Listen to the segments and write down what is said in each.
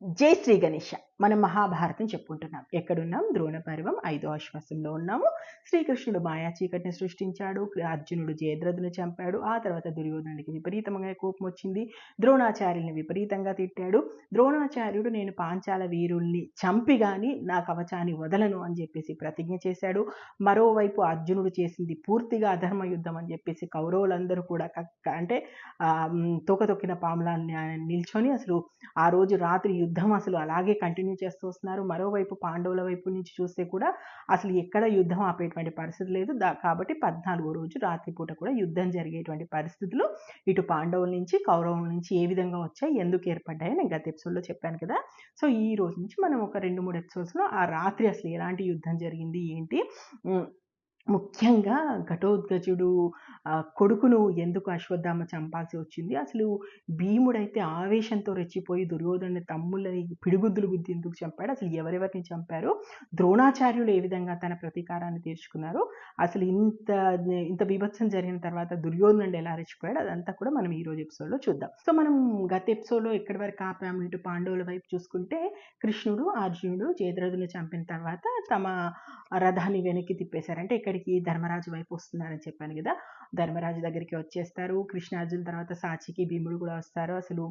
Jai Sri Ganesha. మనం మహాభారతం చెప్పుకుంటున్నాం. ఎక్కడున్నాం? ద్రోణ పర్వం ఐదో ఆశ్వాసంలో ఉన్నాము. శ్రీకృష్ణుడు మాయా చీకటిని సృష్టించాడు. అర్జునుడు జయద్రథుని చంపాడు. ఆ తర్వాత దుర్యోధనుడికి విపరీతంగా కోపం వచ్చింది. ద్రోణాచార్యుల్ని విపరీతంగా తిట్టాడు. ద్రోణాచార్యుడు నేను పాంచాల వీరుల్ని చంపి కానీ నా కవచాన్ని వదలను అని చెప్పేసి ప్రతిజ్ఞ చేశాడు. మరోవైపు అర్జునుడు చేసింది పూర్తిగా అధర్మ యుద్ధం అని చెప్పేసి కౌరవులందరూ కూడా అంటే తొక్కతొక్కిన తొక్కిన పాములా నిల్చొని అసలు ఆ రోజు రాత్రి యుద్ధం అసలు అలాగే కంటిన్యూ చేస్తూ వస్తున్నారు. మరోవైపు పాండవుల వైపు నుంచి చూస్తే కూడా అసలు ఎక్కడ యుద్ధం ఆపేటువంటి పరిస్థితి లేదు. దా కాబట్టి పద్నాలుగో రోజు రాత్రిపూట కూడా యుద్ధం జరిగేటువంటి పరిస్థితులు ఇటు పాండవుల నుంచి కౌరవుల నుంచి ఏ విధంగా వచ్చాయి ఎందుకు ఏర్పడ్డాయి నేను గత ఎపిసోడ్లో చెప్పాను కదా. సో ఈ రోజు నుంచి మనం ఒక రెండు మూడు ఎపిసోడ్స్లో ఆ రాత్రి అసలు ఎలాంటి యుద్ధం జరిగింది ఏంటి ముఖ్యంగా ఘటోద్గజుడు కొడుకును ఎందుకు అశ్వత్థామ చంపాల్సి వచ్చింది? అసలు భీముడైతే ఆవేశంతో రెచ్చిపోయి దుర్యోధన తమ్ముళ్ళని పిడిగుద్దులు గుద్ది ఎందుకు చంపాడు? అసలు ఎవరెవరిని చంపారు? ద్రోణాచార్యులు ఏ విధంగా తన ప్రతీకారాన్ని తీర్చుకున్నారు? అసలు ఇంత ఇంత బీభత్సం జరిగిన తర్వాత దుర్యోధనుడు ఎలా రెచ్చిపోయాడు? అదంతా కూడా మనం ఈ రోజు ఎపిసోడ్లో చూద్దాం. సో మనం గత ఎపిసోడ్లో ఎక్కడి వరకు ఆపాము? ఇటు పాండవుల వైపు చూసుకుంటే కృష్ణుడు అర్జునుడు జయద్రథుని చంపిన తర్వాత తమ రథాన్ని వెనక్కి తిప్పేశారు అంటే ఇక్కడికి ధర్మరాజు వైపు వస్తున్నారని చెప్పాను కదా. ధర్మరాజు దగ్గరికి వచ్చేస్తారు. కృష్ణార్జున్ తర్వాత సాచికి భీముడు కూడా వస్తారు. అసలు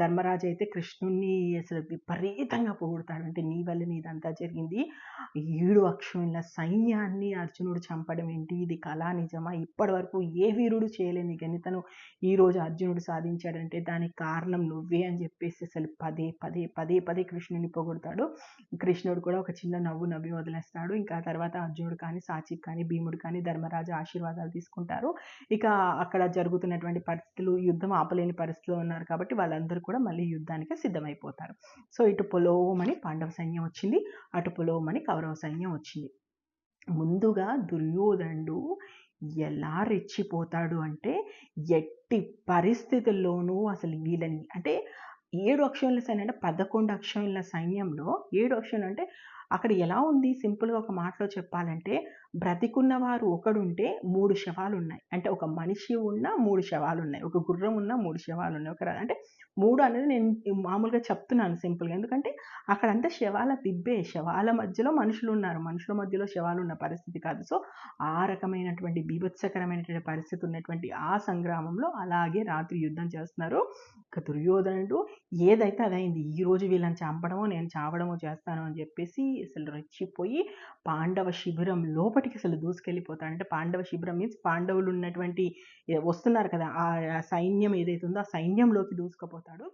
ధర్మరాజు అయితే కృష్ణుణ్ణి అసలు విపరీతంగా పొగుడతాడు. అంటే నీ వల్ల నీదంతా జరిగింది. ఏడు అక్షుల సైన్యాన్ని అర్జునుడు చంపడం ఏంటి? ఇది కళా నిజమా? ఇప్పటి వరకు ఏ వీరుడు చేయలేని గణితను ఈరోజు అర్జునుడు సాధించాడంటే దానికి కారణం నువ్వే అని చెప్పేసి అసలు పదే పదే పదే పదే కృష్ణుని పొగుడతాడు. కృష్ణుడు కూడా ఒక చిన్న నవ్వు నవ్వి వదిలేస్తాడు. ఇంకా తర్వాత అర్జునుడు కానీ సాచిక్ కానీ భీముడు కానీ ధర్మరాజు ఆశీర్వాదాలు తీసుకుంటారు. ఇక అక్కడ జరుగుతున్నటువంటి పరిస్థితులు యుద్ధం ఆపలేని పరిస్థితిలో ఉన్నారు కాబట్టి వాళ్ళందరూ కూడా మళ్ళీ యుద్ధానికి సిద్ధమైపోతారు. సో ఇటు పొలోమని పాండవ సైన్యం వచ్చింది అటు పొలోమని కౌరవ సైన్యం వచ్చింది. ముందుగా దుర్యోధనుడు ఎలా రెచ్చిపోతాడు అంటే ఎట్టి పరిస్థితుల్లోనూ అసలు వీళ్ళని అంటే ఏడు అక్షరాల సైన్యం అంటే పదకొండు అక్షరాల సైన్యంలో ఏడు అక్షరాలు అంటే అక్కడ ఎలా ఉంది? సింపుల్గా ఒక మాటలో చెప్పాలంటే బ్రతికున్న వారు ఒకడుంటే మూడు శవాలు ఉన్నాయి అంటే ఒక మనిషి ఉన్న మూడు శవాలు ఉన్నాయి ఒక గుర్రం ఉన్న మూడు శవాలు ఉన్నాయి ఒక అంటే మూడు అనేది నేను మామూలుగా చెప్తున్నాను సింపుల్గా. ఎందుకంటే అక్కడంతా శవాల దిబ్బే శవాల మధ్యలో మనుషులు ఉన్నారు మనుషుల మధ్యలో శవాలు ఉన్న పరిస్థితి కాదు. సో ఆ రకమైనటువంటి బీభత్సకరమైనటువంటి పరిస్థితి ఉన్నటువంటి ఆ సంగ్రామంలో అలాగే రాత్రి యుద్ధం చేస్తున్నారు. ఇక దుర్యోధనుడు ఏదైతే అదైంది ఈ రోజు వీళ్ళని చంపడమో నేను చావడమో చేస్తాను అని చెప్పేసి అసలు రెచ్చిపోయి పాండవ శిబిరం లోపలికి అసలు దూసుకెళ్ళిపోతాడు అంటే పాండవ శిబిరం మీన్స్ పాండవులు ఉన్నటువంటి వస్తున్నారు కదా ఆ సైన్యం ఏదైతే ఉందో ఆ సైన్యంలోకి దూసుకుపోతాడు.